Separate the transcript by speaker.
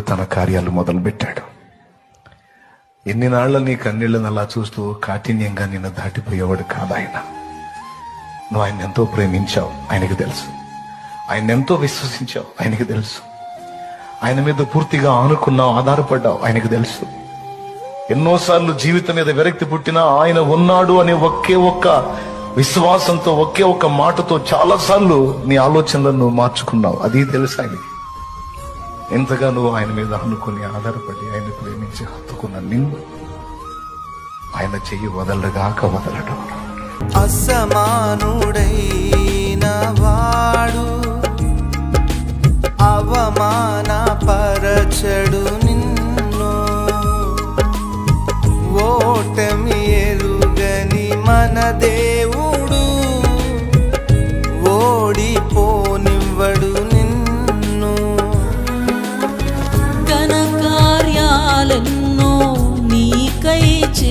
Speaker 1: దేవుడు తన కార్యాలు మొదలుపెట్టాడు. ఎన్ని నాళ్ళ నీ కన్నీళ్ళని అలా చూస్తూ కాఠిన్యంగా నిన్ను దాటిపోయేవాడు కాదు ఆయన. నువ్వు ఆయన ఎంతో ప్రేమించావు ఆయనకు తెలుసు. ఆయన ఎంతో విశ్వసించావు ఆయనకు తెలుసు. ఆయన మీద పూర్తిగా ఆనుకున్నావు ఆధారపడ్డావు ఆయనకు తెలుసు. ఎన్నోసార్లు జీవితం మీద విరక్తి పుట్టినా ఆయన ఉన్నాడు అనే ఒకే ఒక్క విశ్వాసంతో ఒకే ఒక్క మాటతో చాలా సార్లు నీ ఆలోచనలను మార్చుకున్నావు. అది తెలుసు ఆయనకి. ఎంతగా నువ్వు ఆయన మీద అనుకుని ఆధారపడి ఆయన ప్రేమించి హత్తుకున్న నిన్ను ఆయన చెయ్యి వదలగాక వదలడు.
Speaker 2: అసమానుడైన వాడు అవమానపరచడు నిన్ను. ఓటమి ఎరుగని మన దేవుడు